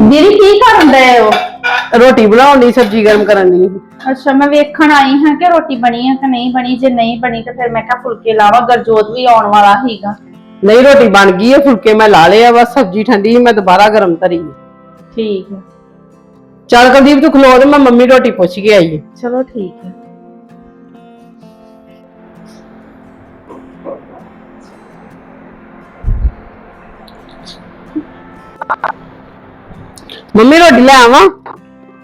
ਦੀਦੀ ਕੀ ਕਰਨ ਡਏ ਹੋ? ਰੋਟੀ ਬਣਾਉਣ ਦੀ ਸਬਜ਼ੀ ਗਰਮ ਕਰਨ ਦੀ ਅੱਛਾ ਮੈਂ ਵੇਖਣ ਆਈ ਹਾਂ ਕਿ ਰੋਟੀ ਬਣੀ ਹੈ ਕਿ ਨਹੀਂ ਬਣੀ। ਜੇ ਨਹੀਂ ਬਣੀ ਤਾਂ ਫਿਰ ਮੈਂ ਕਿਹਾ ਫੁਲਕੇ ਲਾਵਾਂ ਗਰਜੋਤ ਵੀ ਆਉਣ ਵਾਲਾ ਹੀਗਾ ਨਹੀਂ ਰੋਟੀ ਬਣ ਗਈ ਹੈ ਫੁਲਕੇ ਮੈਂ ਲਾ ਲਏ ਆ ਬਸ ਸਬਜ਼ੀ ਠੰਡੀ ਸੀ, ਮੈਂ ਦੁਬਾਰਾ ਗਰਮ ਧਰੀ ਹੈ। ਠੀਕ ਹੈ ਚੱਲ ਕੁਲਦੀਪ ਤੂੰ ਖਲੋ ਦੇ ਮੈਂ ਮੰਮੀ ਰੋਟੀ ਪੁੱਛ ਕੇ ਆਈ ਹੈ ਚਲੋ ਠੀਕ ਹੈ ਮੰਮੀ ਰੋਟੀ ਲੈ ਆਵਾਂ?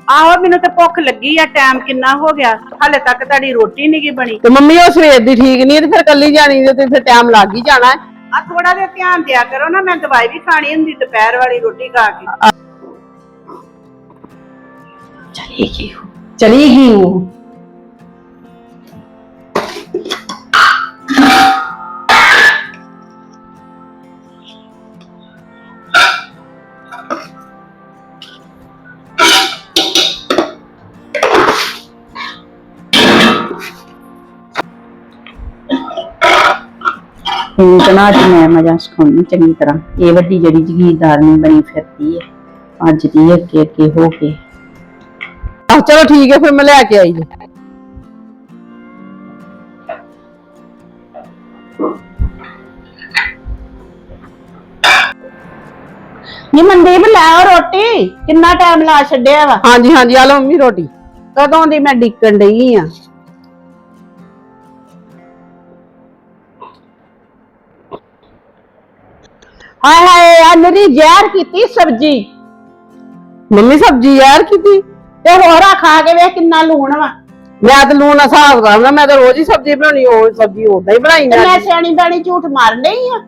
ਆਹੋ ਮੈਨੂੰ ਤੇ ਭੁੱਖ ਲੱਗੀ ਆ ਟਾਈਮ ਕਿੰਨਾ ਹੋ ਗਿਆ। ਹਾਲੇ ਤੱਕ ਤੁਹਾਡੀ ਰੋਟੀ ਨਹੀਂ ਗੀ ਬਣੀ। ਤੇ ਮੰਮੀ ਉਹ ਸਵੇਰ ਦੀ ਠੀਕ ਨਹੀਂ ਹੈ ਤੇ ਫਿਰ ਕੱਲੀ ਜਾਣੀ ਤੇ ਫਿਰ ਟਾਈਮ ਲੱਗ ਹੀ ਜਾਣਾ ਹੈ। ਆ ਥੋੜਾ ਜਿਹਾ ਧਿਆਨ ਦਿਆ ਕਰੋ ਨਾ ਮੈਂ ਦਵਾਈ ਵੀ ਖਾਣੀ ਹੁੰਦੀ ਦੁਪਹਿਰ ਵਾਲੀ ਰੋਟੀ ਖਾ ਕੇ। ਚਲੀ ਗਈ ਚਲੀ ਗਈ ਉਹ। ਨਾ ਅੱਜ ਮੈਂ ਮਜ਼ਾ ਸਿਖਾਉਣੀ ਚੰਗੀ ਤਰ੍ਹਾਂ। ਇਹ ਵੱਡੀ ਜਿਹੜੀ ਜਗੀਰਦਾਰ ਨਹੀਂ ਬਣੀ ਫਿਰਦੀ ਹੈ ਅੱਜ ਦੀ ਅੱਗੇ ਅੱਗੇ ਹੋ ਕੇ। ਆ ਚਲੋ ਠੀਕ ਹੈ ਫਿਰ ਮੈਂ ਲੈ ਕੇ ਆਈ ਜੀ ਨੀ ਮਨਦੀਪ ਲੈ ਆਓ ਰੋਟੀ। ਕਿੰਨਾ ਟਾਈਮ ਲਾ ਛੱਡਿਆ ਵਾ? ਹਾਂਜੀ ਹਾਂਜੀ ਆ ਲਓ ਮੰਮੀ ਰੋਟੀ। ਕਦੋਂ ਦੀ ਮੈਂ ਡਿੱਕਣ ਡਈ ਆ? ਹਾਏ ਹਾਏ ਆ ਨਰੀ ਜ਼ਹਿਰ ਕੀਤੀ ਸਬਜੀ। ਮੰਮੀ ਸਬਜ਼ੀ ਯਾਰ ਕੀਤੀ? ਤੇ ਹੋਰ ਆ ਖਾ ਕੇ ਵੇਖ ਕਿੰਨਾ ਲੂਣ ਵਾ। ਮੈਂ ਤਾਂ ਲੂਣ ਦਾ ਹਿਸਾਬ ਕਰਨਾ ਮੈਂ ਤਾਂ ਰੋਜ਼ ਹੀ ਸਬਜ਼ੀ ਬਣਾਉਣੀ ਉਹ ਸਬਜ਼ੀ ਉਦਾਂ ਹੀ ਬਣਾਈ ਤੇ ਮੈਂ ਮੈਂ ਸਿਆਣੀ ਬਾਣੀ ਝੂਠ ਮਾਰਨ ਡਈ ਆ।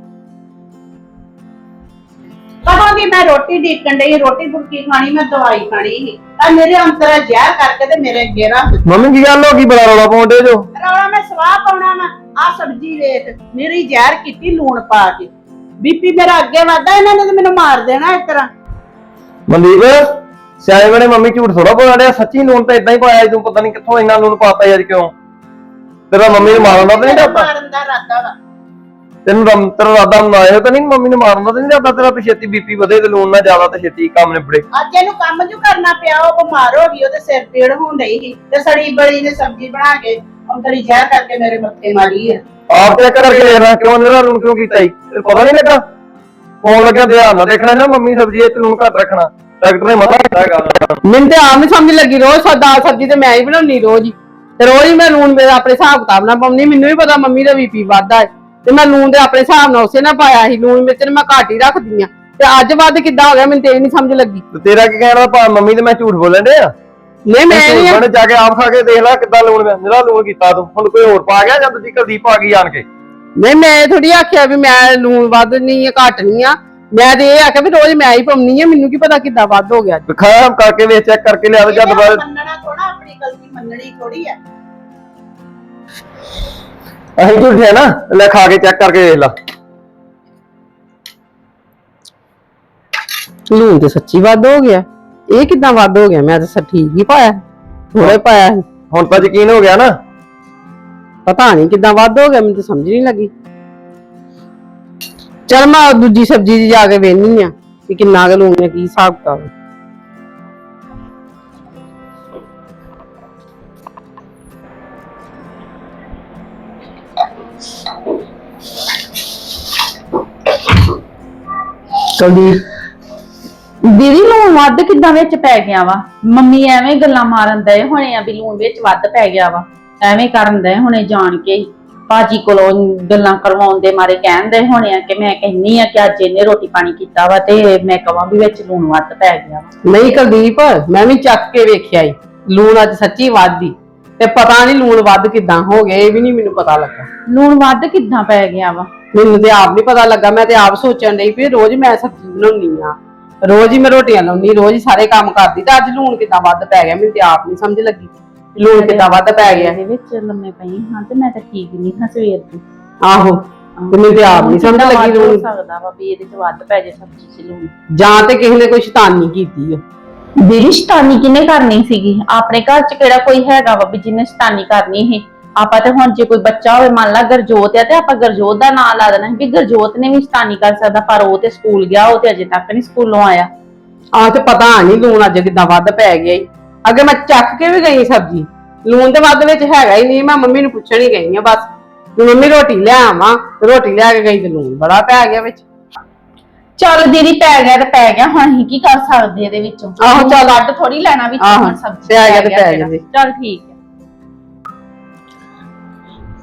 ਕਦੋਂ ਦੀ ਮੈਂ ਰੋਟੀ ਡਿੱਕਣ ਡਈ ਰੋਟੀ ਫੁਲਕੀ ਖਾਣੀ ਮੈਂ ਦਵਾਈ ਖਾਣੀ ਸੀ। ਆ ਮੇਰੇ ਅੰਦਰ ਜ਼ਹਿਰ ਕਰਕੇ ਤੇ ਮੇਰੇ ਗੇਰਾ ਮੰਮੀ ਕੀ ਗੱਲ ਹੋ ਗਈ? ਬੜਾ ਰੌਲਾ ਪਾਉਂਦੇ ਜੋ? ਰੌਲਾ ਮੈਂ ਸਵਾਹ ਪਾਉਣਾ ਵਾ। ਆ ਸਬਜੀ ਵੇਖ ਮੇਰੀ ਜ਼ਹਿਰ ਕੀਤੀ ਲੂਣ ਪਾ ਕੇ। ਬੀਪੀ ਮੇਰਾ ਅੱਗੇ ਵਧਦਾ ਇਹਨਾਂ ਨੇ ਤੇ ਮੈਨੂੰ ਮਾਰ ਦੇਣਾ ਇਸ ਤਰ੍ਹਾਂ। ਮਨਦੀਪ ਸਿਆਣੇ ਬਣੇ ਮੰਮੀ ਝੂਠ ਥੋੜਾ ਬੋਲ ਰਿਹਾ ਸੱਚੀ ਲੂਣ ਤਾਂ ਇਦਾਂ ਹੀ ਪਾਇਆ ਸੀ, ਤੂੰ ਪਤਾ ਨਹੀਂ ਕਿੱਥੋਂ ਇੰਨਾ ਲੂਣ ਪਾਤਾ ਯਾਰ ਕਿਉਂ? ਤੇਰਾ ਮੰਮੀ ਨੂੰ ਮਾਰਨ ਦਾ ਤਾਂ ਨਹੀਂ ਜਾਂਦਾ ਮਾਰਨ ਦਾ ਇਰਾਦਾ ਵਾ। ਤੈਨੂੰ ਰਮ ਤੇਰਾ ਰਾਦਾ ਬਣਾਇਆ ਤਾਂ ਨਹੀਂ ਮੰਮੀ ਨੂੰ ਮਾਰਨ ਦਾ ਤਾਂ ਨਹੀਂ ਜਾਂਦਾ ਤੇਰਾ ਛੇਤੀ ਬੀਪੀ ਵਧੇ ਤੇ ਲੂਣ ਨਾ ਜ਼ਿਆਦਾ ਤੇ ਛੇਤੀ ਕੰਮ ਨਿਬੜੇ। ਅੱਜ ਇਹਨੂੰ ਕੰਮ ਜੂ ਕਰਨਾ ਪਿਆ ਉਹ ਬਿਮਾਰ ਹੋ ਗਈ ਉਹਦੇ ਸਿਰ ਪੀੜ ਹੋਣ ਡਈ ਸੀ ਤੇ ਸੜੀ ਬੜੀ ਨੇ ਸਬਜ਼ੀ ਬਣਾ ਕੇ ਅੰਦਰੀ ਜ਼ਹਿਰ ਕਰਕੇ ਮੇਰੇ ਮੱਥੇ ਮਾਰੀ ਆ। ਆਪ ਚੈੱਕ ਕਰਕੇ ਦੇਖਣਾ ਕਿਉਂ ਮੇਰਾ ਲੂਣ ਕਿਉਂ ਕੀਤਾ ਈ? ਤੈਨੂੰ ਪਤਾ ਨਹੀਂ ਲੱਗਾ? ਫੋਨ ਲੱਗਿਆ ਧਿਆਨ ਨਾਲ ਦੇਖਣਾ ਨਾ ਮੰਮੀ ਸਬਜ਼ੀ ਇਹ 'ਚ ਲੂਣ ਘੱਟ ਰੱਖਣਾ। ਡਾਕਟਰ ਨੇ ਮਨਾ ਕੀਤਾ ਹੈਗਾ ਮੈਨੂੰ ਤੇ ਆਪ ਨਹੀਂ ਸਮਝ ਲੱਗੀ ਰੋਜ਼ ਸਾ- ਦਾਲ ਸਬਜ਼ੀ ਤੇ ਮੈਂ ਹੀ ਬਣਾਉਣੀ ਰੋਜ਼ ਹੀ। ਤੇ ਰੋਜ਼ ਹੀ ਮੈਂ ਲੂਣ ਮੇਰਾ ਆਪਣੇ ਹਿਸਾਬ ਕਿਤਾਬ ਨਾਲ ਪਾਉਣੀ ਮੈਨੂੰ ਵੀ ਪਤਾ ਮੰਮੀ ਦਾ ਬੀਪੀ ਵੱਧਦਾ ਹੈ ਤੇ ਮੈਂ ਲੂਣ ਦੇ ਆਪਣੇ ਹਿਸਾਬ ਨਾਲ ਉਸੇ ਨਾਲ ਪਾਇਆ ਸੀ। ਲੂਣ ਮਿਰਚ ਮੈਂ ਘੱਟ ਹੀ ਰੱਖਦੀ ਆ। ਤੇ ਅੱਜ ਵੱਧ ਕਿੱਦਾਂ ਹੋ ਗਿਆ ਮੈਨੂੰ ਤੇ ਇਹ ਨਹੀਂ ਸਮਝ ਲੱਗੀ। ਤੇ ਤੇਰਾ ਕੀ ਕਹਿਣਾ ਭਾ ਮੰਮੀ ਤੇ ਮੈਂ ਝੂਠ ਬੋਲਣ ਡਿਆ? ਨਹੀਂ ਮੈਂ ਨਹੀਂ ਉਹਨੇ ਜਾ ਕੇ ਆਪ ਖਾ ਕੇ ਦੇਖ ਲੈ ਕਿੱਦਾਂ ਲੂਣ ਮੈਂ ਮੇਰਾ ਲੂਣ ਕੀਤਾ ਤੂੰ। ਹੁਣ ਕੋਈ ਹੋਰ ਪਾ ਗਿਆ ਜਾਂ ਦੂਜੀ ਕੁਲਦੀਪ ਆ ਗਈ ਆਣ ਕੇ? ਨਹੀਂ ਮੈਂ ਥੋੜੀ ਆਖਿਆ ਵੀ ਮੈਂ ਲੂਣ ਵੱਧ ਨਹੀਂ ਆ ਘੱਟ ਨਹੀਂ ਆ। ਮੈਂ ਤੇ ਇਹ ਆਖਿਆ ਵੀ ਰੋਜ਼ ਮੈਂ ਹੀ ਪਾਉਣੀ ਆ ਮੈਨੂੰ ਕੀ ਪਤਾ ਕਿੱਦਾਂ ਵੱਧ ਹੋ ਗਿਆ। ਵਿਖਾਇਆ ਕਰਕੇ ਵੇਖ ਚੈੱਕ ਕਰਕੇ ਲਿਆ ਤੇ ਬਾਅਦ ਮੰਨਣਾ ਥੋੜਾ ਆਪਣੀ ਗਲਤੀ ਮੰਨਣੀ ਥੋੜੀ ਆ। ਅਸੀਂ ਝੂਠੇ ਆ ਨਾ ਲੈ ਖਾ ਕੇ ਚੈੱਕ ਕਰਕੇ ਵੇਖ ਲਾ। ਲੂਣ ਤੇ ਸੱਚੀ ਵੱਧ ਹੋ ਗਿਆ। ਇਹ ਕਿੱਦਾਂ ਵੱਧ ਹੋ ਗਿਆ? ਮੈਂ ਤਾਂ ਸੱਚ ਠੀਕ ਹੀ ਪਾਇਆ ਥੋੜੇ ਪਾਇਆ ਸੀ। ਹੁਣ ਤਾਂ ਯਕੀਨ ਹੋ ਗਿਆ ਨਾ? ਪਤਾ ਨਹੀਂ ਕਿੱਦਾਂ ਵੱਧ ਹੋ ਗਿਆ ਮੈਨੂੰ ਤਾਂ ਸਮਝ ਨਹੀਂ ਲੱਗੀ। ਚਲ ਮੈਂ ਦੂਜੀ ਸਬਜ਼ੀ 'ਚ ਜਾ ਕੇ ਵੇਖਣੀ ਆ ਕਿ ਕਿੰਨਾ ਕੁ ਲੂਣ ਹੈ ਕੀ ਹਿਸਾਬ ਕਿਤਾਬ ਹੈ। ਕੁਲਦੀਪ ਦੀਦੀ ਲੂਣ ਵੱਧ ਕਿੱਦਾਂ ਵਿੱਚ ਪੈ ਗਿਆ ਵਾ? ਮੰਮੀ ਐਵੇਂ ਗੱਲਾਂ ਮਾਰਨ ਦਏ ਹੋਣੇ ਆ ਵੀ ਲੂਣ ਵਿੱਚ ਵੱਧ ਪੈ ਗਿਆ ਵਾ। ਐਵੇਂ ਕਰਨ ਦਏ ਹੋਣੇ ਜਾਣ ਕੇ ਹੀ। ਬਾਜੀ ਕੋਲੋਂ ਗੱਲਾਂ ਕਰਵਾਉਣ ਦੇ ਮਾਰੇ ਕਹਿੰਦੇ ਹੋਣੇ ਆ ਕਿ ਮੈਂ ਕਹਿੰਨੀ ਆ ਕਿ ਅੱਜ ਇਹਨੇ ਰੋਟੀ ਪਾਣੀ ਕੀਤਾ ਵਾ ਤੇ ਮੈਂ ਕਹਾਂ ਵੀ ਵਿੱਚ ਲੂਣ ਵੱਧ ਪੈ ਗਿਆ ਵਾ। ਨਹੀਂ ਕੁਲਦੀਪ ਮੈਂ ਵੀ ਚੱਕ ਕੇ ਵੇਖਿਆ ਈ। ਲੂਣ ਅੱਜ ਸੱਚੀ ਵੱਧ ਈ ਤੇ ਪਤਾ ਨਹੀਂ ਲੂਣ ਵੱਧ ਕਿੱਦਾਂ ਹੋ ਗਿਆ ਇਹ ਵੀ ਨਹੀਂ ਮੈਨੂੰ ਪਤਾ ਲੱਗਾ। ਲੂਣ ਵੱਧ ਕਿੱਦਾਂ ਪੈ ਗਿਆ ਵਾ? ਮੈਨੂੰ ਤੇ ਆਪ ਨਹੀਂ ਪਤਾ ਲੱਗਾ ਮੈਂ ਤੇ ਆਪ ਸੋਚਣ ਡਈ ਵੀ ਰੋਜ਼ ਮੈਂ ਸਬਜ਼ੀ ਬਣਾਉਣੀ ਆ। ਰੋਜ਼ ਹੀ ਮੈਂ ਰੋਟੀਆਂ ਲਾਉਣੀ ਰੋਜ਼ ਹੀ ਸਾਰੇ ਕੰਮ ਕਰਦੀ ਤੇ ਅੱਜ ਲੂਣ ਕਿੱਦਾਂ ਵੱਧ ਪੈ ਗਿਆ ਮੈਨੂੰ ਤੇ ਆਪ ਨਹੀਂ ਸਮਝ ਲੱਗੀ ਲੂਣ ਕਿੱਦਾਂ ਵੱਧ ਪੈ ਗਿਆ। ਇਹਦੇ ਵਿੱਚ ਲੰਮੇ ਪਈ ਹਾਂ ਤੇ ਮੈਂ ਤਾਂ ਠੀਕ ਨਹੀਂ ਹਾਂ ਸਵੇਰ ਦੀ। ਆਹੋ ਤੇ ਮੈਨੂੰ ਤੇ ਆਪ ਨਹੀਂ ਸਮਝ ਲੱਗੀ ਵੱਧ ਹੋ ਲੂਣ। ਸਕਦਾ ਵਾ ਵੀ ਇਹਦੇ ਚ ਵੱਧ ਪੈ ਜੇ ਸਬਜ਼ੀ ਚ ਲੂਣ। ਜਾਂ ਤੇ ਕਿਸੇ ਨੇ ਕੋਈ ਸ਼ੈਤਾਨੀ ਕੀਤੀ ਆ। ਦੀਦੀ ਸ਼ਤਾਨੀ ਕਿਨੇ ਕਰਨੀ ਸੀਗੀ? ਆਪਣੇ ਘਰ ਚ ਕਿਹੜਾ ਕੋਈ ਹੈਗਾ ਵਾ ਵੀ ਜਿਹਨੇ ਸ਼ਤਾਨੀ ਕਰਨੀ ਸੀ? ਆਪਾਂ ਤੇ ਹੁਣ ਜੇ ਕੋਈ ਬੱਚਾ ਹੋਵੇ ਮੰਨ ਲਾ ਗਰਜੋਤ ਆ ਤੇ ਆਪਾਂ ਗਰਜੋਤ ਦਾ ਨਾਂ ਲਾ ਦੇਣਾ ਵੀ ਗਰਜੋਤ ਨੇ ਵੀ ਸ਼ਤਾਨੀ ਕਰ ਸਕਦਾ ਪਰ ਉਹ ਤੇ ਸਕੂਲ ਗਿਆ ਉਹ ਤੇ ਅਜੇ ਤੱਕ ਨਹੀਂ ਸਕੂਲੋਂ ਆਇਆ। ਆ ਤੇ ਪਤਾ ਨਹੀਂ ਲੂਣ ਅੱਜ ਕਿਦਾਂ ਵੱਧ ਪੈ ਗਿਆ ਈ। ਅੱਗੇ ਮੈਂ ਚੱਕ ਕੇ ਵੀ ਗਈ ਸਬਜ਼ੀ। ਲੂਣ ਤੇ ਵੱਧ ਵਿੱਚ ਹੈਗਾ ਹੀ ਨਹੀਂ ਮੈਂ ਮੰਮੀ ਨੂੰ ਪੁੱਛਣ ਹੀ ਗਈ ਆ ਬਸ। ਵੀ ਮੰਮੀ ਰੋਟੀ ਲੈ ਆਵਾਂ ਰੋਟੀ ਲੈ ਕੇ ਗਈ ਤੇ ਲੂਣ ਬੜਾ ਪੈ ਗਿਆ ਵਿੱਚ। ਚੱਲ ਦੀਦੀ ਪੈ ਗਿਆ ਤੇ ਪੈ ਗਿਆ ਹੁਣ ਅਸੀਂ ਕੀ ਕਰ ਸਕਦੇ ਇਹਦੇ ਵਿੱਚੋਂ? ਆਹੋ, ਚੱਲ। ਵੱਡ ਥੋੜੀ ਲੈਣਾ ਵਿੱਚ ਆਹੋ, ਹੁਣ ਸਬਜ਼ੀ ਪੈ ਗਿਆ ਤੇ ਪੈ। ਗਿਆ। ਚੱਲ ਠੀਕ ਹੈ।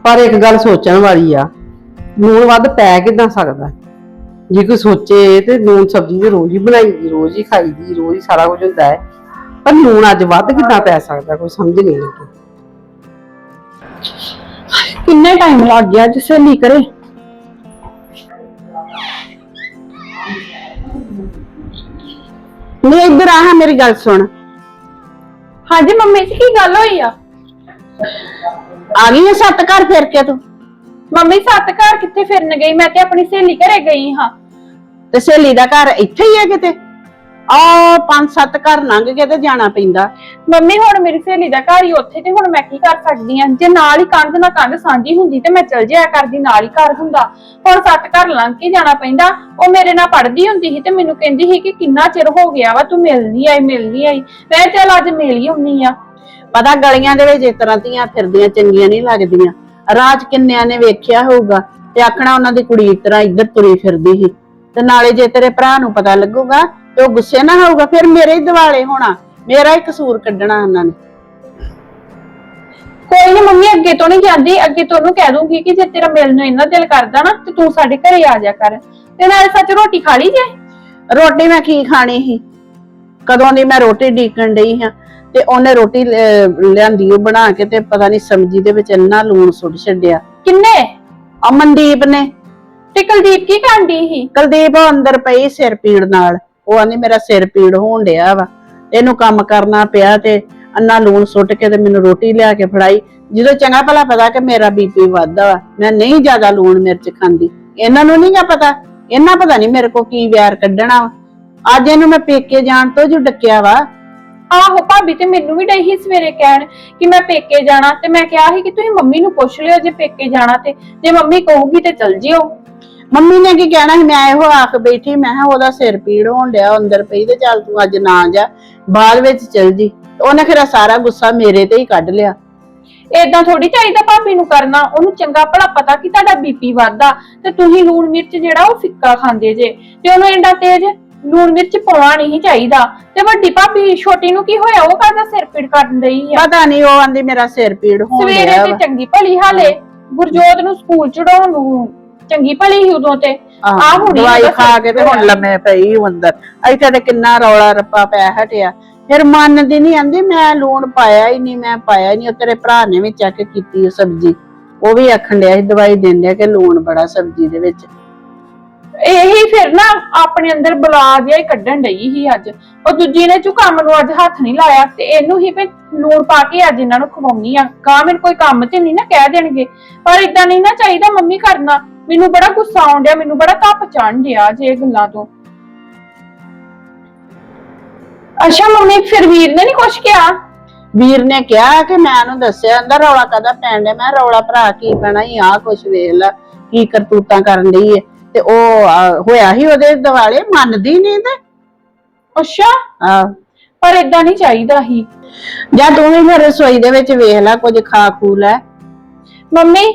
ਪਰ ਇੱਕ ਗੱਲ ਸੋਚਣ ਵਾਲੀ ਆ ਲੂਣ ਵੱਧ ਪੈ ਕਿਦਾਂ ਸਕਦਾ? ਜੇ ਕੋਈ ਸੋਚੇ ਤੇ ਲੂਣ ਸਬਜ਼ੀ ਤੇ ਰੋਜ਼ ਹੀ ਬਣਾਈ ਦੀ ਰੋਜ਼ ਹੀ ਖਾਈ ਦੀ ਰੋਜ਼ ਹੀ ਸਾਰਾ ਕੁਝ ਹੁੰਦਾ ਹੈ ਪਰ ਲੂਣ ਅੱਜ ਵੱਧ ਕਿਦਾਂ ਪੈ ਸਕਦਾ ਕੋਈ ਸਮਝ ਨਹੀਂ ਲੱਗੀ। ਕਿੰਨੇ ਟਾਈਮ ਲੱਗ ਗਿਆ ਜਿਸੇ ਨਹੀਂ ਕਰੇ ਨਹੀਂ ਇੱਧਰ ਆ ਮੇਰੀ ਗੱਲ ਸੁਣ। ਹਾਂਜੀ ਮੰਮੀ ਜੀ ਕੀ ਗੱਲ ਹੋਈ ਆ? ਆ ਗਈ ਹੈ ਸੱਤ ਘਰ ਫਿਰ ਕੇ ਤੂੰ? ਮੰਮੀ ਸੱਤ ਘਰ ਕਿੱਥੇ ਫਿਰਨ ਗਈ? ਮੈਂ ਤੇ ਆਪਣੀ ਸਹੇਲੀ ਘਰੇ ਗਈ ਹਾਂ। ਤੇ ਸਹੇਲੀ ਦਾ ਘਰ ਇੱਥੇ ਹੀ ਹੈ ਕਿਤੇ? ਆ ਪੰਜ ਸੱਤ ਘਰ ਲੰਘ ਕੇ ਤੇ ਜਾਣਾ ਪੈਂਦਾ। ਮੰਮੀ ਹੁਣ ਮੇਰੀ ਸਹੇਲੀ ਦਾ ਘਰ ਹੀ ਉੱਥੇ ਤੇ ਹੁਣ ਮੈਂ ਕੀ ਕਰ ਸਕਦੀ ਆ? ਜੇ ਨਾਲ ਹੀ ਕੰਧ ਨਾਲ ਕੰਧ ਸਾਂਝੀ ਹੁੰਦੀ ਤੇ ਮੈਂ ਚਲ ਜਾਇਆ ਕਰਦੀ ਨਾਲ ਹੀ ਘਰ ਹੁੰਦਾ। ਹੁਣ ਸੱਤ ਘਰ ਲੰਘ ਕੇ ਜਾਣਾ ਪੈਂਦਾ। ਉਹ ਮੇਰੇ ਨਾਲ ਪੜਦੀ ਹੁੰਦੀ ਸੀ ਤੇ ਮੈਨੂੰ ਕਹਿੰਦੀ ਸੀ ਕਿ ਕਿੰਨਾ ਚਿਰ ਹੋ ਗਿਆ ਵਾ ਤੂੰ ਮਿਲ ਨਹੀਂ ਆਈ ਮਿਲ ਨਹੀਂ ਆਈ। ਮੈਂ ਚੱਲ ਅੱਜ ਮਿਲ ਹੀ ਹੁੰਨੀ ਆ। ਪਤਾ ਗਲੀਆਂ ਦੇ ਵਿੱਚ ਇਸ ਤਰ੍ਹਾਂ ਦੀਆਂ ਫਿਰਦੀਆਂ ਚੰਗੀਆਂ ਨਹੀਂ ਲੱਗਦੀਆਂ। ਰਾਜ ਕਿੰਨਿਆਂ ਨੇ ਵੇਖਿਆ ਹੋਊਗਾ ਤੇ ਆਖਣਾ ਉਹਨਾਂ ਦੀ ਕੁੜੀ ਇਸ ਤਰ੍ਹਾਂ ਇੱਧਰ ਤੁਰੀ ਫਿਰਦੀ ਸੀ। ਤੇ ਨਾਲੇ ਜੇ ਤੇਰੇ ਭਰਾ ਨੂੰ ਪਤਾ ਲੱਗੂਗਾ ਤੇ ਉਹ ਗੁੱਸੇ ਨਾ ਹੋਊਗਾ ਫਿਰ ਮੇਰੇ ਹੀ ਦਿਵਾਲੇ ਹੋਣਾ। ਮੇਰਾ ਹੀ ਕਸੂਰ ਕੱਢਣਾ ਉਹਨਾਂ ਨੇ। ਕੋਈ ਨਹੀਂ ਮੰਮੀ ਅੱਗੇ ਤੋਂ ਨਹੀਂ ਜਾਂਦੀ। ਅੱਗੇ ਤੋਂ ਉਹਨੂੰ ਕਹਿ ਦੂੰਗੀ ਕਿ ਜੇ ਤੇਰਾ ਮਿਲਣ ਨੂੰ ਇੰਨਾ ਦਿਲ ਕਰਦਾ ਨਾ ਤੇ ਤੂੰ ਸਾਡੇ ਘਰੇ ਆ ਜਾ ਕਰ। ਤੇ ਨਾਲ ਸੱਚ ਰੋਟੀ ਖਾ ਲਈ ਜੇ? ਰੋਟੀ ਮੈਂ ਕੀ ਖਾਣੀ ਸੀ? ਕਦੋਂ ਦੀ ਮੈਂ ਰੋਟੀ ਡੀਕਣ ਡਈ ਹਾਂ? ਤੇ ਉਹਨੇ ਰੋਟੀ ਲਿ- ਲਿਆਂਦੀ ਉਹ ਬਣਾ ਕੇ ਤੇ ਪਤਾ ਨਹੀਂ ਸਬਜ਼ੀ ਦੇ ਵਿੱਚ ਇੰਨਾ ਲੂਣ ਸੁੱਟ ਛੱਡਿਆ। ਕਿੰਨੇ? ਅਮਨਦੀਪ ਨੇ। ਤੇ ਕੁਲਦੀਪ ਕੀ ਕਾਂਡੀ ਸੀ? ਕੁਲਦੀਪ ਅੰਦਰ ਪਈ ਸਿਰ ਪੀੜ ਨਾਲ। ਉਹ ਆਂਦੀ ਮੇਰਾ ਸਿਰ ਪੀੜ ਹੋਣ ਡਿਆ ਵਾ। ਇਹਨੂੰ ਕੰਮ ਕਰਨਾ ਪਿਆ ਤੇ ਅੰਨਾ ਲੂਣ ਸੁੱਟ ਕੇ ਤੇ ਮੈਨੂੰ ਰੋਟੀ ਲਿਆ ਕੇ ਫੜਾਈ। ਜਦੋਂ ਚੰਗਾ ਭਲਾ ਪਤਾ ਕਿ ਮੇਰਾ ਬੀਪੀ ਵੱਧਦਾ ਵਾ ਮੈਂ ਨਹੀਂ ਜ਼ਿਆਦਾ ਲੂਣ ਮਿਰਚ ਖਾਂਦੀ। ਇਹਨਾਂ ਨੂੰ ਨਹੀਂਗਾ ਪਤਾ। ਇਹਨਾਂ ਪਤਾ ਨਹੀਂ ਮੇਰੇ ਕੋ ਕੀ ਵੈਰ ਕੱਢਣਾ ਵਾ। ਅੱਜ ਇਹਨੂੰ ਮੈਂ ਪੇਕੇ ਜਾਣ ਤੋਂ ਜੋ ਡੱਕਿਆ ਵਾ ਆਹੋ ਭਾਬੀ ਤੇ ਮੈਨੂੰ ਵੀ ਡਈ ਸੀ ਸਵੇਰੇ ਕਹਿਣ ਕਿ ਮੈਂ ਪੇਕੇ ਜਾਣਾ ਤੇ ਮੈਂ ਕਿਹਾ ਸੀ ਕਿ ਤੁਸੀਂ ਮੰਮੀ ਨੂੰ ਪੁੱਛ ਲਿਓ ਜੇ ਪੇਕੇ ਜਾਣਾ ਤੇ ਜੇ ਮੰਮੀ ਕਹੂਗੀ ਤੇ ਚਲ ਜਿਓ। ਮੰਮੀ ਨੇ ਕੀ ਕਹਿਣਾ ਸੀ ਮੈਂ ਇਹੋ ਆਖ ਬੈਠੀ ਮੈਂ ਕਿਹਾ ਉਹਦਾ ਸਿਰ ਪੀੜ ਹੋਣ ਡਿਆ ਉਹ ਅੰਦਰ ਪਈ ਤੇ ਚੱਲ ਤੂੰ ਅੱਜ ਨਾ ਜਾ ਬਾਅਦ ਵਿੱਚ ਚਲ ਜੀ। ਉਹਨੇ ਫਿਰ ਸਾਰਾ ਗੁੱਸਾ ਮੇਰੇ ਤੇ ਹੀ ਕੱਢ ਲਿਆ। ਏਦਾਂ ਥੋੜੀ ਚਾਹੀਦਾ ਭਾਬੀ ਨੂੰ ਕਰਨਾ ਉਹਨੂੰ ਚੰਗਾ ਭਲਾ ਪਤਾ ਕਿ ਤੁਹਾਡਾ ਬੀਪੀ ਵੱਧਦਾ ਤੇ ਤੁਸੀਂ ਲੂਣ ਮਿਰਚ ਜਿਹੜਾ ਉਹ ਫਿੱਕਾ ਖਾਂਦੇ ਜੇ ਤੇ ਉਹਨੂੰ ਇੰਨਾ ਤੇਜ਼ ਲੂਣ ਮਿਰਚ ਪਾਉਣਾ ਨਹੀਂ ਚਾਹੀਦਾ। ਤੇ ਵੱਡੀ ਭਾਬੀ ਛੋਟੀ ਨੂੰ ਕੀ ਹੋਇਆ? ਉਹ ਕਾਹਦਾ ਸਿਰ ਪੀੜ ਕਰਨ ਡਈ ਆ? ਪਤਾ ਨਹੀਂ ਉਹ ਆਂਦੀ ਮੇਰਾ ਸਿਰ ਪੀੜ ਹੋਣ ਸਵੇਰੇ ਡਿਆ ਤੇ ਚੰਗੀ ਭਲੀ ਹਾਲੇ। ਗੁਰਜੋਤ ਨੂੰ ਸਕੂਲ ਚੜਾਉਣ ਨੂੰ ਚੰਗੀ ਭਲੀ ਸੀ ਉਦੋਂ ਤੇ। ਆ ਹੁਣੀ ਦਵਾਈ ਉਹਦਾ ਖਾ ਸਿਰ ਕੇ ਤੇ ਹੁਣ ਲੰਮੇ ਪਈ ਉਹ ਅੰਦਰ। ਇੱਥੇ ਤੇ ਕਿੰਨਾ ਰੌਲਾ ਰੱਪਾ ਪੈ ਹਟਿਆ। ਫਿਰ ਮੰਨਦੀ ਨਹੀਂ ਆਂਦੀ ਮੈਂ ਲੂਣ ਪਾਇਆ ਹੀ ਨਹੀਂ ਮੈਂ ਪਾਇਆ ਹੀ ਨਹੀਂ ਉਹ ਤੇਰੇ ਭਰਾ ਨੇ ਵੀ ਚੈੱਕ ਕੀਤੀ ਉਹ ਸਬਜ਼ੀ। ਉਹ ਵੀ ਆਖਣ ਡਿਆ ਸੀ ਦਵਾਈ ਦੇਣ ਡਿਆ ਕਿ ਲੂਣ ਬੜਾ ਸਬਜ਼ੀ ਦੇ ਵਿੱਚ। ਇਹੀ ਫਿਰ ਨਾ ਆਪਣੇ ਅੰਦਰ ਬਲਾ ਜਿਹਾ ਹੀ ਕੱਢਣ ਡਈ ਸੀ ਅੱਜ। ਉਹ ਦੂਜੀ ਨੇ ਚੁ ਕੰਮ ਨੂੰ ਅੱਜ ਹੱਥ ਨਹੀਂ ਲਾਇਆ ਤੇ ਇਹਨੂੰ ਹੀ ਵੀ ਲੂਣ ਪਾ ਕੇ ਅੱਜ ਇਹਨਾਂ ਨੂੰ ਖਵਾਉਣੀ ਆ। ਕਾਂ ਮੈਨੂੰ ਕੋਈ ਕੰਮ ਤੇ ਨਹੀਂ ਨਾ ਕਹਿ ਦੇਣਗੇ। ਪਰ ਇਦਾਂ ਨਹੀਂ ਨਾ ਚਾਹੀਦਾ ਮੰਮੀ ਕਰਨਾ। ਮੈਨੂੰ ਬੜਾ ਗੁੱਸਾ ਆਉਣ ਡਿਆ ਮੈਨੂੰ ਬੜਾ ਧੱਪ ਚੜ੍ਹਨ ਡਿਆ ਜੇ ਇਹ ਗੱਲਾਂ ਤੋਂ। ਅੱਛਾ ਮੰਮੀ ਫਿਰ ਵੀਰ ਨੇ ਨਹੀਂ ਕੁਛ ਕਿਹਾ? ਵੀਰ ਨੇ ਕਿਹਾ ਕਿ ਮੈਂ ਉਹਨੂੰ ਦੱਸਿਆ ਕਹਿੰਦਾ ਰੌਲਾ ਕਦਾ ਪੈਣ ਡਿਆ? ਮੈਂ ਕਿਹਾ, ਰੌਲਾ ਭਰਾ ਕੀ ਪੈਣਾ ਹੀ ਆ ਕੁਛ ਵੇਖ ਲੈ ਕੀ ਕਰਤੂਤਾਂ ਕਰਨ ਡਈ ਏ। ਤੇ ਉਹ ਹੋਇਆ ਹੀ ਉਹਦੇ ਦਿਵਾਲੇ ਮੰਨਦੀ ਨਹੀਂ ਤੇ ਅੱਛਾ? ਪਰ ਇਦਾਂ ਨਹੀਂ ਚਾਹੀਦਾ ਹੀ ਜਾਂ ਤੂੰ ਵੀ ਫਿਰ ਰਸੋਈ ਦੇ ਵਿੱਚ ਵੇਖ ਲੈ ਕੁਝ ਖਾ ਖੂ ਲੈ। ਮੰਮੀ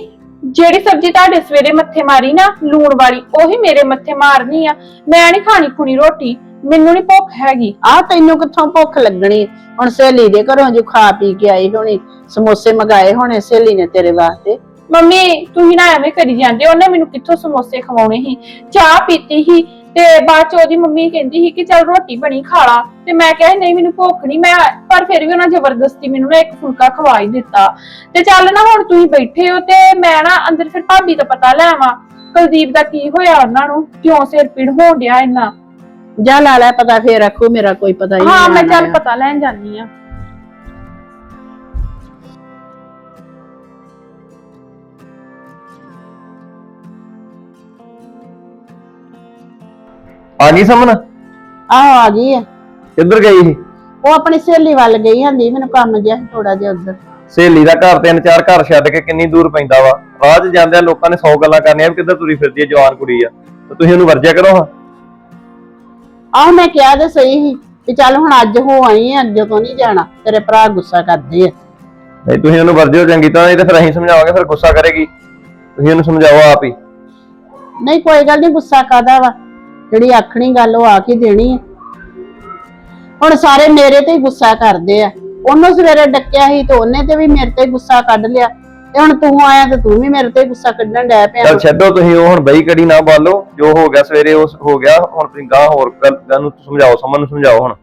ਜਿਹੜੀ ਸਬਜ਼ੀ ਤੁਹਾਡੇ ਸਵੇਰੇ ਮੱਥੇ ਮਾਰੀ ਨਾ ਲੂਣ ਵਾਲੀ ਉਹੀ ਮੇਰੇ ਮੱਥੇ ਮਾਰਨੀ ਆ। ਮੈਂ ਨਹੀਂ ਖਾਣੀ ਖੁਣੀ ਰੋਟੀ ਮੈਨੂੰ ਨਹੀਂ ਭੁੱਖ ਹੈਗੀ। ਆ ਤੈਨੂੰ ਕਿੱਥੋਂ ਭੁੱਖ ਲੱਗਣੀ? ਹੁਣ ਸਹੇਲੀ ਦੇ ਘਰੋਂ ਜੋ ਖਾ ਪੀ ਕੇ ਆਈ ਹੋਣੀ ਸਮੋਸੇ ਮੰਗਾਏ ਹੋਣੇ ਸਹੇਲੀ ਨੇ ਤੇਰੇ ਵਾਸਤੇ। ਮੰਮੀ ਤੁਸੀਂ ਨਾ ਐਵੇਂ ਕਰੀ ਜਾਂਦੇ ਉਹਨੇ ਮੈਨੂੰ ਕਿੱਥੋਂ ਸਮੋਸੇ ਖਵਾਉਣੇ ਸੀ? ਚਾਹ ਪੀਤੀ ਸੀ ਤੇ ਬਾਅਦ ਚ ਉਹਦੀ ਮੰਮੀ ਕਹਿੰਦੀ ਸੀ ਕਿ ਚੱਲ ਰੋਟੀ ਬਣੀ ਖਾ ਲਾ। ਤੇ ਮੈਂ ਕਿਹਾ ਨਹੀਂ ਮੈਨੂੰ ਭੁੱਖ ਨਹੀਂ ਮੈਂ ਪਰ ਫਿਰ ਵੀ ਉਹਨਾਂ ਜ਼ਬਰਦਸਤੀ ਮੈਨੂੰ ਨਾ ਇੱਕ ਫੁਲਕਾ ਖਵਾ ਹੀ ਦਿੱਤਾ। ਤੇ ਚੱਲ ਨਾ ਹੁਣ ਤੁਸੀਂ ਬੈਠੇ ਹੋ ਤੇ ਮੈਂ ਨਾ ਅੰਦਰ ਫਿਰ ਭਾਬੀ ਦਾ ਪਤਾ ਲੈ ਆਵਾਂ ਕੁਲਦੀਪ ਦਾ ਕੀ ਹੋਇਆ ਉਹਨਾਂ ਨੂੰ? ਕਿਉਂ ਸਿਰ ਪੀੜ ਹੋਣ ਡਿਆ ਇੰਨਾ? ਜਾ ਲਾ ਲੈ ਪਤਾ ਫੇਰ ਰੱਖੋ ਮੇਰਾ ਕੋਈ ਪਤਾ ਹੀ ਹਾਂ ਨਹੀਂ ਮੈਂ ਚੱਲ। ਪਤਾ ਲੈਣ ਜਾਨੀ ਆ ਆ ਗਈ ਸਮਨ? ਆਹੋ ਆ ਗਈ ਆ। ਕਿੱਧਰ ਗਈ ਸੀ? ਉਹ ਆਪਣੀ ਸਹੇਲੀ ਵੱਲ ਗਈ ਹੰਦੀ ਮੈਨੂੰ ਕੰਮ ਜਿਹਾ ਥੋੜਾ ਜਿਹਾ ਉਧਰ। ਸਹੇਲੀ ਦਾ ਘਰ ਤਿੰਨ ਚਾਰ ਘਰ ਛੱਡ ਕੇ ਕਿੰਨੀ ਦੂਰ ਪੈਂਦਾ ਵਾ। ਰਾਹ 'ਚ ਜਾਂਦਿਆਂ ਲੋਕਾਂ ਨੇ 100 ਗੱਲਾਂ ਕਰਨੀਆਂ ਵੀ ਕਿੱਧਰ ਤੁਰੀ ਫਿਰਦੀ ਹੈ ਜਵਾਨ ਕੁੜੀ ਆ। ਤੇ ਤੁਸੀਂ ਉਹਨੂੰ ਵਰਜਿਆ ਕਰੋ ਹਾਂ। ਆਹ ਮੈਂ ਕਿਹਾ ਤੇ ਸਹੀ ਸੀ ਕਿ ਚੱਲ ਹੁਣ ਅੱਜ ਹੋ ਆਈ ਆ ਅੱਗੇ ਤੋਂ ਨਹੀਂ ਜਾਣਾ। ਤੇਰੇ ਭਰਾ ਗੁੱਸਾ ਕਰਦੇ ਆ। ਨਹੀਂ ਤੁਸੀਂ ਉਹਨੂੰ ਵਰਜਿਓ ਚੰਗੀ ਤਰ੍ਹਾਂ ਨਹੀਂ ਤੇ ਫਿਰ ਅਸੀਂ ਸਮਝਾਵਾਂਗੇ ਫਿਰ ਗੁੱਸਾ ਕਰੇਗੀ। ਤੁਸੀਂ ਉਹਨੂੰ ਸਮਝਾਓ ਆਪ ਹੀ। ਨਹੀਂ ਕੋਈ ਗੱਲ ਨਹੀਂ ਗੁੱਸਾ ਕਾਦਾ ਵਾ? ਜਿਹੜੀ ਆਖਣੀ ਗੱਲ ਉਹ ਆ ਕੇ ਦੇਣੀ ਹੈ ਹੁਣ ਸਾਰੇ ਮੇਰੇ ਤੇ ਹੀ ਗੁੱਸਾ ਕਰਦੇ ਆ। ਉਹਨੂੰ ਸਵੇਰੇ ਡੱਕਿਆ ਸੀ ਤੇ ਉਹਨੇ ਤੇ ਵੀ ਮੇਰੇ ਤੇ ਗੁੱਸਾ ਕੱਢ ਲਿਆ। ਤੇ ਹੁਣ ਤੂੰ ਆਇਆ ਤੇ ਤੂੰ ਵੀ ਮੇਰੇ ਤੇ ਗੁੱਸਾ ਕੱਢਣ ਡੈ ਪਿਆ। ਚਲ ਛੱਡੋ ਤੁਸੀਂ ਉਹ ਹੁਣ ਬਈ ਕੜੀ ਨਾ ਬਾਲੋ। ਜੋ ਹੋ ਗਿਆ ਸਵੇਰੇ ਉਸ ਹੋ ਗਿਆ। ਹੁਣ ਤੁਸੀਂ ਗਾਂ ਹੋਰ ਗੱਲ ਨੂੰ ਸਮਝਾਓ ਸਮਨ ਨੂੰ ਸਮਝਾਓ ਹੁਣ।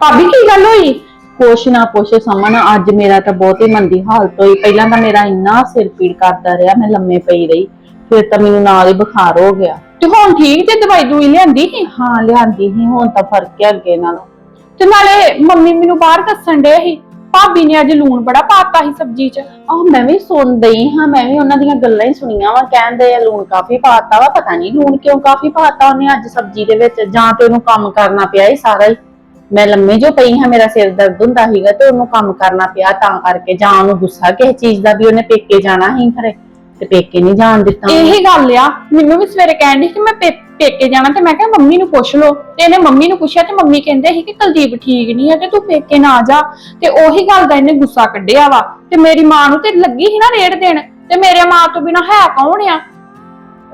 ਭਾਬੀ ਕੀ ਗੱਲ ਹੋਈ? ਕੁਛ ਨਾ ਪੁੱਛ ਸਮਨ ਅੱਜ ਮੇਰਾ ਤਾਂ ਬਹੁਤ ਹੀ ਮੰਦੀ ਹਾਲਤ ਹੋਈ। ਪਹਿਲਾਂ ਤਾਂ ਮੇਰਾ ਇੰਨਾ ਸਿਰ ਪੀੜ ਕਰਦਾ ਰਿਹਾ ਮੈਂ ਲੰਮੇ ਪਈ ਰਹੀ। ਫਿਰ ਤਾਂ ਮੈਨੂੰ ਨਾਲ ਹੀ ਬੁਖਾਰ ਹੋ ਗਿਆ। ਤੇ ਹੁਣ ਠੀਕ ਤੇ ਦਵਾਈ ਦੂਈ ਲਿਆਂਦੀ ਸੀ? ਹਾਂ ਲਿਆਂਦੀ ਸੀ। ਹੁਣ ਤਾਂ ਫ਼ਰਕ ਹੈ ਅੱਗੇ ਨਾਲੋਂ। ਤੇ ਨਾਲੇ ਮੰਮੀ ਮੈਨੂੰ ਬਾਹਰ ਦੱਸਣ ਡੇ ਸੀ। ਭਾਬੀ ਨੇ ਅੱਜ ਲੂਣ ਬੜਾ ਪਾਤਾ ਸੀ ਸਬਜ਼ੀ 'ਚ। ਆਹ ਮੈਂ ਵੀ ਸੁਣਦਈ ਹਾਂ। ਮੈਂ ਵੀ ਉਹਨਾਂ ਦੀਆਂ ਗੱਲਾਂ ਹੀ ਸੁਣੀਆਂ ਵਾ। ਕਹਿੰਦੇ ਆ ਲੂਣ ਕਾਫੀ ਪਾਤਾ ਵਾ। ਪਤਾ ਨਹੀਂ ਲੂਣ ਕਿਉਂ ਕਾਫੀ ਪਾਤਾ ਉਹਨੇ ਅੱਜ ਸਬਜ਼ੀ ਦੇ ਵਿੱਚ? ਜਾਂ ਤੇ ਉਹਨੂੰ ਕੰਮ ਕਰਨਾ ਪਿਆ ਹੀ ਸਾਰਾ ਹੀ। ਮੈਂ ਲੰਮੇ ਜੋ ਪਈ ਹਾਂ, ਮੇਰਾ ਸਿਰ ਦਰਦ ਹੁੰਦਾ ਸੀਗਾ ਤੇ ਉਹਨੂੰ ਕੰਮ ਕਰਨਾ ਪਿਆ, ਤਾਂ ਕਰਕੇ ਜਾਂ ਉਹਨੂੰ ਗੁੱਸਾ ਕਿਸੇ ਚੀਜ਼ ਦਾ ਵੀ ਉਹਨੇ ਪੇਕੇ ਜਾਣਾ ਸੀ ਖਰੇ, ਤੇ ਪੇਕੇ ਨਹੀਂ ਜਾਣ ਦਿੱਤਾ ਉਹਨੇ। ਇਹੀ ਗੱਲ ਆ, ਮੈਨੂੰ ਵੀ ਸਵੇਰੇ ਕਹਿਣ ਡਈ ਕਿ ਮੈਂ ਪੇ- ਪੇਕੇ ਜਾਣਾ, ਤੇ ਮੈਂ ਕਿਹਾ ਮੰਮੀ ਨੂੰ ਪੁੱਛ ਲਓ, ਤੇ ਇਹਨੇ ਮੰਮੀ ਨੂੰ ਪੁੱਛਿਆ ਤੇ ਮੰਮੀ ਕਹਿੰਦੇ ਸੀ ਕਿ ਕੁਲਦੀਪ ਠੀਕ ਨਹੀਂ ਆ ਤੇ ਤੂੰ ਪੇਕੇ ਨਾ ਜਾ, ਤੇ ਉਹੀ ਗੱਲ ਦਾ ਇਹਨੇ ਗੁੱਸਾ ਕੱਢਿਆ ਵਾ, ਤੇ ਮੇਰੀ ਮਾਂ ਨੂੰ ਤੇ ਲੱਗੀ ਸੀ ਨਾ ਰੇੜ ਦੇਣ, ਤੇ ਮੇਰੇ ਮਾਂ ਤੋਂ ਬਿਨਾ ਹੈ ਕੌਣ ਆ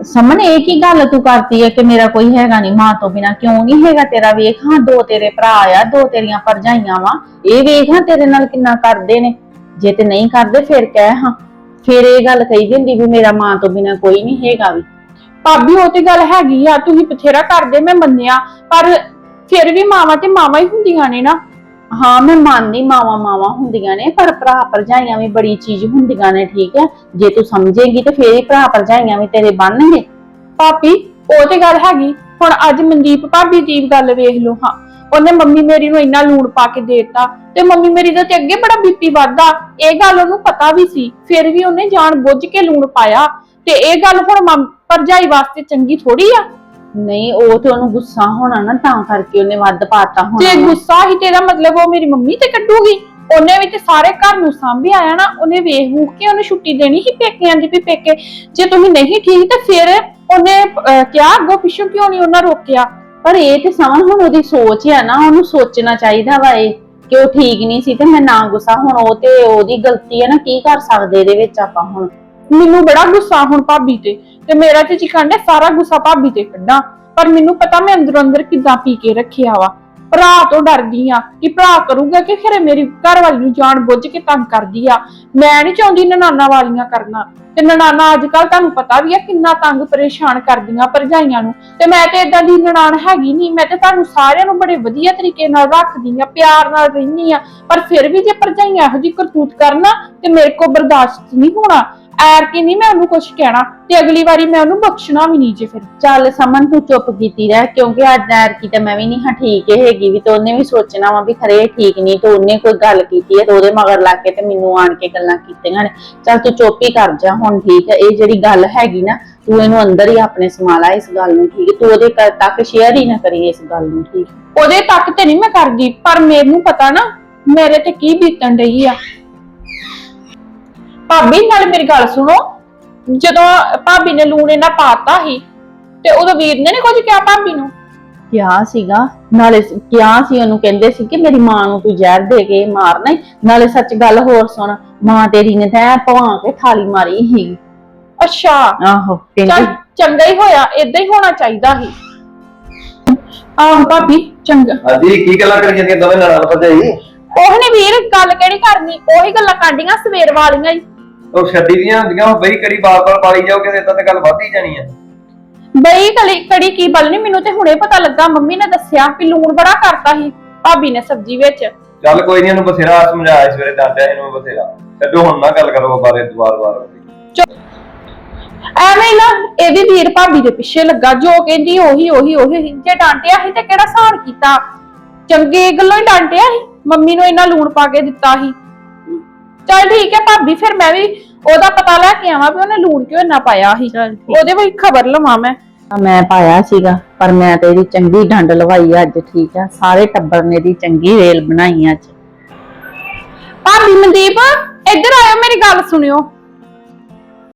ਸਮਨ ਇਹ ਕੀ ਗੱਲ ਤੂੰ ਕਰਤੀ ਹੈ ਕਿ ਮੇਰਾ ਕੋਈ ਹੈਗਾ ਨਹੀਂ? ਮਾਂ ਤੋਂ ਬਿਨਾ ਕਿਉਂ ਨਹੀਂ ਹੈਗਾ ਤੇਰਾ ਵੇਖ? ਹਾਂ, ਦੋ ਤੇਰੇ ਭਰਾ ਆ, ਦੋ ਤੇਰੀਆਂ ਭਰਜਾਈਆਂ ਵਾ। ਇਹ ਵੇਖ ਹਾਂ ਤੇਰੇ ਨਾਲ ਕਿੰਨਾ ਕਰਦੇ ਨੇ। ਜੇ ਤੇ ਨਹੀਂ ਕਰਦੇ, ਫਿਰ ਕਹਿ ਹਾਂ। ਫਿਰ ਇਹ ਗੱਲ ਕਹੀ ਦਿੰਦੀ ਵੀ ਮੇਰਾ ਮਾਂ ਤੋਂ ਬਿਨਾ ਕੋਈ ਨਹੀਂ ਹੈਗਾ ਵੀ। ਭਾਬੀ, ਉਹ ਤੇ ਗੱਲ ਹੈਗੀ ਆ, ਤੁਸੀਂ ਬਥੇਰਾ ਕਰਦੇ, ਮੈਂ ਮੰਨਿਆ। ਪਰ ਫਿਰ ਵੀ ਮਾਵਾਂ ਤੇ ਮਾਵਾਂ ਹੀ ਹੁੰਦੀਆਂ ਨੇ ਨਾ। ਹਾਂ, ਮੈਂ ਮੰਨਦੀ ਮਾਵਾ ਮਾਵਾ ਹੁੰਦੀਆਂ ਨੇ, ਪਰ ਭਰਾ ਭਰਜਾਈਆਂ ਵੀ ਬੜੀ ਚੀਜ਼ ਹੁੰਦੀਆਂ ਨੇ, ਠੀਕ ਹੈ? ਜੇ ਤੂੰ ਸਮਝੇਗੀ ਤੇ ਫੇਰ ਹੀ ਭਰਾ ਭਰਜਾਈਆਂ ਵੀ ਤੇਰੇ ਬਣਨਗੇ। ਭਾਬੀ, ਉਹ ਤੇ ਗੱਲ ਹੈਗੀ, ਹੁਣ ਅੱਜ ਮਨਦੀਪ ਭਾਬੀ ਦੀ ਗੱਲ ਵੇਖ ਲਓ, ਹਾਂ। ਉਹਨੇ ਮੰਮੀ ਮੇਰੀ ਨੂੰ ਇੰਨਾ ਲੂਣ ਪਾ ਕੇ ਦੇਤਾ ਤੇ ਮੰਮੀ ਮੇਰੀ ਦਾ ਤੇ ਅੱਗੇ ਬੜਾ ਬੀਪੀ ਵੱਧਦਾ। ਇਹ ਗੱਲ ਉਹਨੂੰ ਪਤਾ ਵੀ ਸੀ, ਫਿਰ ਵੀ ਉਹਨੇ ਜਾਣ ਬੁੱਝ ਕੇ ਲੂਣ ਪਾਇਆ। ਤੇ ਇਹ ਗੱਲ ਹੁਣ ਭਰਜਾਈ ਵਾਸਤੇ ਚੰਗੀ ਥੋੜੀ ਆ। ਨਹੀਂ ਉਹ ਤੇ ਉਹਨੂੰ ਗੁੱਸਾ ਹੋਣਾ ਨਾ ਤਾਂ ਕਰਕੇ ਉਹਨੇ ਵੱਧ ਪਾਤਾ ਜੇ ਹੋਣਾ ਗੁੱਸਾ ਹੀ ਤੇਰਾ ਮਤਲਬ ਉਹ ਮੇਰੀ ਮੰਮੀ ਤੇ ਕੱਢੂਗੀ ਉਹਨੇ ਵੀ ਤੇ ਸਾਰੇ ਘਰ ਨੂੰ ਸਾਂਭਿਆ ਆ ਨਾ ਉਹਨੇ ਵੇਖ ਵੂਖ ਕੇ ਉਹਨੂੰ ਛੁੱਟੀ ਦੇਣੀ ਸੀ ਪੇਕਿਆਂ ਦੀ ਵੀ ਪੇਕੇ। ਜੇ ਤੁਸੀਂ ਨਹੀਂ ਠੀਕ ਤੇ ਫਿਰ ਉਹਨੇ ਅਹ, ਕਿਹਾ ਅੱਗੋਂ ਪਿੱਛੋਂ ਕਿਉਂ ਨਹੀਂ ਉਹਨਾਂ ਰੋਕਿਆ? ਪਰ ਇਹ ਤੇ ਸਮਝ ਹੁਣ ਉਹਦੀ ਸੋਚ ਹੈ ਨਾ ਉਹਨੂੰ ਸੋਚਣਾ ਚਾਹੀਦਾ ਵਾ ਇਹ ਕਿ ਉਹ ਠੀਕ ਨਹੀਂ ਸੀ ਤੇ ਮੈਂ ਨਾ ਗੁੱਸਾ ਹੁਣ ਉਹ ਤੇ ਉਹਦੀ ਗਲਤੀ ਹੈ ਨਾ ਕੀ ਕਰ ਸਕਦੇ ਇਹਦੇ ਵਿੱਚ ਆਪਾਂ ਹੁਣ? ਮੈਨੂੰ ਬੜਾ ਗੁੱਸਾ ਹੁਣ ਭਾਬੀ ਤੇ ਤੇ ਮੇਰਾ ਤੇ ਚਿਕੰਡੇ ਸਾਰਾ ਗੁੱਸਾ ਭਾਬੀ ਤੇ ਕੱਢਾਂ। ਪਰ ਮੈਨੂੰ ਪਤਾ ਮੈਂ ਅੰਦਰੋਂ ਅੰਦਰ ਕਿੱਦਾਂ ਪੀ ਕੇ ਰੱਖਿਆ ਵਾ। ਭਰਾ ਤੋਂ ਡਰਦੀ ਆ ਕਿ ਭਰਾ ਕਰੂਗਾ ਕਿ ਖਰੇ ਮੇਰੀ ਘਰ ਵਾਲੀ ਨੂੰ ਜਾਣ ਬੁੱਝ ਕੇ ਤੰਗ ਕਰਦੀ ਆ। ਮੈਂ ਨਹੀਂ ਚਾਹੁੰਦੀ ਨਨਾਨਾ ਵਾਲੀਆਂ ਕਰਨਾ। ਤੇ ਨਨਾਨਾ ਅੱਜ ਕੱਲ ਤੁਹਾਨੂੰ ਪਤਾ ਵੀ ਆ ਕਿੰਨਾ ਤੰਗ ਪਰੇਸ਼ਾਨ ਕਰਦੀਆਂ ਭਰਜਾਈਆਂ ਨੂੰ। ਤੇ ਮੈਂ ਤੇ ਇਦਾਂ ਦੀ ਨਨਾਣ ਹੈਗੀ ਨਹੀਂ ਮੈਂ ਤੇ ਤੁਹਾਨੂੰ ਸਾਰਿਆਂ ਨੂੰ ਬੜੇ ਵਧੀਆ ਤਰੀਕੇ ਨਾਲ ਰੱਖਦੀ ਆ, ਪਿਆਰ ਨਾਲ ਰਹਿੰਦੀ ਆ। ਪਰ ਫਿਰ ਵੀ ਜੇ ਭਰਜਾਈਆਂ ਇਹੋ ਜਿਹੀ ਕਰਤੂਤ ਕਰਨਾ ਤੇ ਮੇਰੇ ਕੋਲ ਬਰਦਾਸ਼ਤ ਨਹੀਂ ਹੋਣਾ। ਐਰ ਕੇ ਨਹੀਂ ਮੈਂ ਉਹਨੂੰ ਕੁਝ ਕਹਿਣਾ ਤੇ ਅਗਲੀ ਵਾਰੀ ਮੈਂ ਉਹਨੂੰ ਬਖਸ਼ਣਾ ਵੀ ਨਹੀਂ ਜੇ ਫਿਰ। ਚੱਲ ਸਮਨ ਤੂੰ ਚੁੱਪ ਕੀਤੀ ਰਹਿ ਕਿਉਂਕਿ ਅੱਜ ਐਰ ਕੀ ਤੇ ਮੈਂ ਵੀ ਨਹੀਂ ਹਾਂ ਠੀਕ ਹੈਗੀ ਵੀ ਤੇ ਉਹਨੇ ਵੀ ਸੋਚਣਾ ਵਾ ਵੀ ਖਰੇ ਇਹ ਠੀਕ ਨਹੀਂ ਤੇ ਉਹਨੇ ਕੋਈ ਗੱਲ ਕੀਤੀ ਹੈ ਤੇ ਉਹਦੇ ਮਗਰ ਲੱਗ ਕੇ ਤੇ ਮੈਨੂੰ ਆਣ ਕੇ ਗੱਲਾਂ ਕੀਤੀਆਂ ਨੇ। ਚੱਲ ਤੂੰ ਚੁੱਪ ਹੀ ਕਰ ਜਾ ਹੁਣ ਠੀਕ ਹੈ ਇਹ ਜਿਹੜੀ ਗੱਲ ਹੈਗੀ ਨਾ ਤੂੰ ਇਹਨੂੰ ਅੰਦਰ ਹੀ ਆਪਣੇ ਸਮਾ ਲਾ ਇਸ ਗੱਲ ਨੂੰ ਠੀਕ ਹੈ ਤੂੰ ਉਹਦੇ ਘਰ ਤੱਕ ਸ਼ੇਅਰ ਹੀ ਨਾ ਕਰੀ ਇਸ ਗੱਲ ਨੂੰ ਠੀਕ? ਉਹਦੇ ਤੱਕ ਤੇ ਨਹੀਂ ਮੈਂ ਕਰਦੀ ਪਰ ਮੈਨੂੰ ਪਤਾ ਨਾ ਮੇਰੇ ਤੇ ਕੀ ਬੀਤਣ ਰਹੀ ਆ। ਭਾਬੀ ਨਾਲ ਮੇਰੀ ਗੱਲ ਸੁਣੋ। ਜਦੋਂ ਭਾਬੀ ਨੇ ਲੂਣ ਇਹਨਾਂ ਪਾਤਾ ਸੀ ਤੇ ਉਦੋਂ ਵੀਰ ਨੇ ਨੀ ਕੁਝ ਕਿਹਾ ਭਾਬੀ ਨੂੰ? ਕਿਹਾ ਸੀਗਾ। ਨਾਲੇ ਸ- ਕਿਹਾ ਸੀ ਉਹਨੂੰ ਕਹਿੰਦੇ ਸੀ ਕਿ ਮੇਰੀ ਮਾਂ ਨੂੰ ਤੂੰ ਜ਼ਹਿਰ ਦੇ ਕੇ ਮਾਰਨਾ ਈ। ਨਾਲੇ ਸੱਚ ਗੱਲ ਹੋਰ ਸੁਣ ਮਾਂ ਤੇਰੀ ਨੇ ਤਾਂ ਭਵਾਂ ਕੇ ਥਾਲੀ ਮਾਰੀ ਸੀ। ਅੱਛਾ। ਆਹੋ ਚੱਲ ਕਹਿੰਦੀ ਚੰਗਾ ਹੀ ਹੋਇਆ ਇਦਾਂ ਹੀ ਹੋਣਾ ਚਾਹੀਦਾ ਸੀ। ਆਹ ਭਾਬੀ ਚੰਗਾ। ਹਾਂਜੀ ਕੀ ਗੱਲਾਂ ਕਰੀ ਜਾਂਦੀਆਂ ਦੋਵੇਂ ਨਾਲ ਭਰਜਾਈ ਉਹਨੇ ਵੀਰ ਗੱਲ ਕਿਹੜੀ ਕਰਨੀ? ਉਹੀ ਗੱਲਾਂ ਕਾਂਡੀਆਂ ਸਵੇਰ ਵਾਲੀਆਂ ਹੀ। ਉਹ ਛੱਡੀ ਦੀਆਂ ਹੁੰਦੀਆਂ ਉਹ ਬਈ ਕੜੀ ਬਾਰ-ਬਾਰ ਪਾਲੀ ਜਾਓਗੇ ਤੇ ਤਾਂ ਤੇ ਗੱਲ ਵੱਧ ਹੀ ਜਾਣੀ ਆ। ਬਈ ਕਲੀ ਕੜੀ ਕੀ ਬਲਣੀ ਮੈਨੂੰ ਤੇ ਹੁਣੇ ਪਤਾ ਲੱਗਾ ਮੰਮੀ ਨੇ ਦੱਸਿਆ ਕਿ ਲੂਣ ਬੜਾ ਕਰਤਾ ਸੀ ਭਾਬੀ ਨੇ ਸਬਜ਼ੀ ਵਿੱਚ। ਚੱਲ ਕੋਈ ਨਹੀਂ ਇਹਨੂੰ ਬਥੇਰਾ ਸਮਝਾਇਆ ਸਵੇਰੇ ਡਾਂਟਿਆ ਇਹਨੂੰ ਬਥੇਰਾ। ਛੱਡੋ ਹੁਣ ਨਾ ਗੱਲ ਕਰੋ ਬਾਰੇ ਦੁਬਾਰ-ਦੁਬਾਰ ਐਵੇਂ ਨਾ ਇਹ ਵੀ ਵੀਰ ਭਾਬੀ ਦੇ ਪਿੱਛੇ ਲੱਗਾ ਜੋ ਕਹਿੰਦੀ ਉਹੀ ਉਹੀ ਉਹੀ। ਜੇ ਡਾਂਟਿਆ ਸੀ ਤੇ ਕਿਹੜਾ ਸਾਨ ਕੀਤਾ? ਚੰਗੇ ਗੱਲੋਂ ਹੀ ਡਾਂਟਿਆ ਸੀ। ਮੰਮੀ ਨੂੰ ਇਹਨਾਂ ਲੂਣ ਪਾ ਕੇ ਦਿੱਤਾ ਸੀ। ਚੱਲ ਠੀਕ ਹੈ ਭਾਬੀ ਫਿਰ ਮੈਂ ਵੀ ਉਹਦਾ ਪਤਾ ਲੈ ਕੇ ਆਵਾਂ ਵੀ ਉਹਨੇ ਲੂਣ ਕਿਉਂ ਇੰਨਾ ਪਾਇਆ ਸੀ। ਚੱਲ ਠੀਕ। ਉਹਦੇ ਵੀ ਖਬਰ ਲਵਾਂ ਮੈਂ। ਮੈਂ ਪਾਇਆ ਸੀਗਾ ਪਰ ਮੈਂ ਤੇ ਇਹਦੀ ਚੰਗੀ ਡੰਡ ਲਵਾਈ ਅੱਜ ਠੀਕ ਆ। ਸਾਰੇ ਟੱਬਰ ਨੇ ਦੀ ਚੰਗੀ ਰੇਲ ਬਣਾਈ ਅੱਜ। ਭਾਬੀ ਮਨਦੀਪ ਇੱਧਰ ਆਇਓ ਮੇਰੀ ਗੱਲ ਸੁਣਿਓ।